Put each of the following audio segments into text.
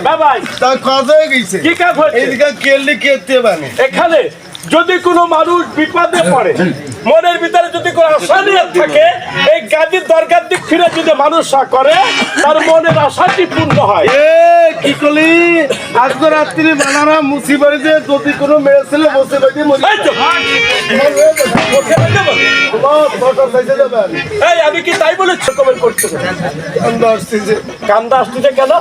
ভাই বাবাই। তা কাজ হয়ে গেছে। কি কাজ হয়েছে এইদিকে কেলি কেতে বানে? এখানে যদি কোনো মানুষ বিপদে পড়ে মনের ভিতরে যদি কোনো আশা নিয়ে থাকে এই গাদির দরকার দিক ফিরে যদি মানুষ করে তার মনের আশাটি পূর্ণ হয়। কি করলি? আজকে রাত্রি বানারা মুসি বাড়িতে যদি কোনো মেয়ে ছেলে বসে বাড়িতে এই আমি কি তাই বলে ছোট বের করতে আমরা কান্দা আসতেছে কেন?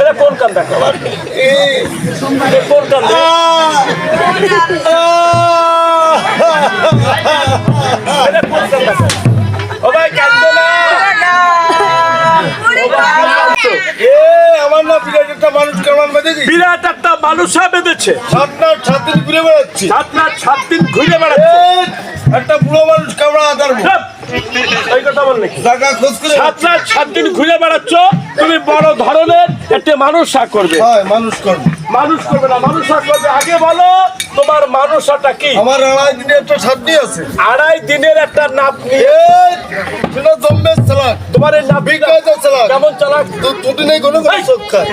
এটা কোন কান্দা? এ এ কোন কান্দা? এটা কোন কান্দা? ও ভাই কান্দো না। আমার না বিরাট একটা মানুষ কেমন বেঁধে বিরাট একটা মানুষা বেঁধেছে। সাত না সাত দিন ঘুরে বেড়াচ্ছি। সাত রাত সাত দিন ঘুরে বেড়াচ্ছে। একটা বুড়ো মানুষ কামড়া আদার সাত দিন ঘুরে বেড়াচ্ছ তুমি বড় ধরনের একটা মানুষা করবে। হয় মানুষ করবে। মানুষ করবে না মানুষা করবে। আগে বলো তোমার মানুষাটা কি? আমার আড়াই দিনে একটা সাতনি আছে। আড়াই দিনের একটা জম্বে চালাক। তোমার এই কেমন চালাক? দুদিন কোনো চোখ খায়।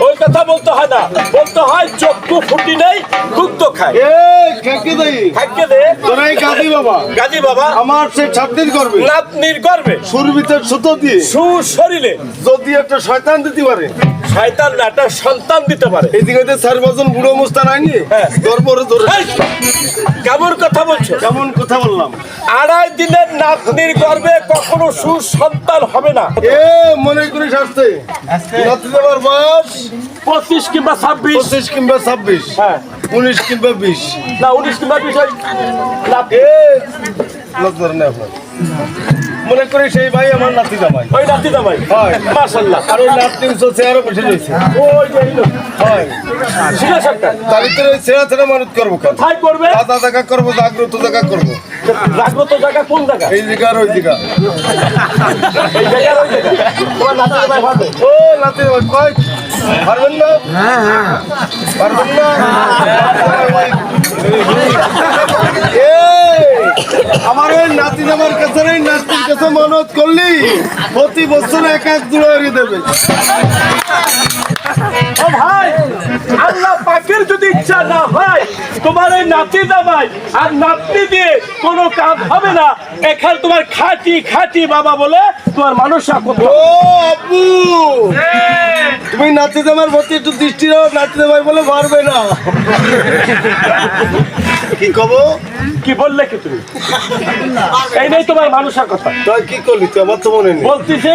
ওই কথা বলতে হয় না। বলতে হয় চক্ষু ফুটি নেই দুগ্ধ খায়। বাবা। গাজী বাবা। আমার সে করবে নাতনির সুর ভিতর সুতো দিয়ে। সুশরীরে যদি একটা শয়তান দিতে পারে। শয়তান না একটা সন্তান দিতে পারে। এইদিকে যে চার বছর বুড়ো মুস্তান আইনি হ্যাঁ। দরবারে ধরে কেমন কথা বলছো? কেমন কথা বললাম? আড়াই দিনের নাতনির গর্বে কখনো সুসন্তান হবে না। এ মনে করিস আসতে। রাত্রি দেওয়ার বয়স? পঁচিশ কিংবা ছাব্বিশ। পঁচিশ কিংবা ছাব্বিশ। হ্যাঁ। উনিশ কিংবা বিশ। না উনিশ কিংবা বিশ ওই এ নজর নেই আপনার। মনে করি সেই ভাই আমার নাতি জামাই। ওই নাতি দামাই হয়। মাশাল্লাহ আর ওই নাতি উঁচু চেয়ারও বসে রয়েছে। ওই যে এই হয়। ছিল সরকার তার ভিতরে ওই চেয়ার ছেড়ে মানত করব কেন? কোথায় করবে দাদা দেখা করব জাগ্রত দেখা করব। জাগ্রত জায়গা কোন জায়গা? এই দিকে আর ওই দিকে এই জায়গার ওই জায়গা? তোমার নাতি দামাই ভাবে ও নাতি জামাই কয় পারবেন না? পারবেন না? এই, আমার ওই নাতি জামার কাছে ওই নাতির কাছে মানত করলি। প্রতি বছর এক এক দুড়ারি দেবে। ও ভাই আল্লাহ পাকের যদি ইচ্ছা না হয় তোমার এই নাতি দামাই আর নাতনি দিয়ে কোনো কাজ হবে না। এখানে তোমার খাটি খাটি বাবা বলে তোমার মানুষ ও আপু তুমি নাতি আমার প্রতি একটু দৃষ্টি রাখো নাতি ভাই বলে পারবে না। কি কব? কি বললে কি তুমি? এই নেই তোমার মানুষের কথা। তুই কি করলি? তুই আমার তো মনে নেই। বলতেছে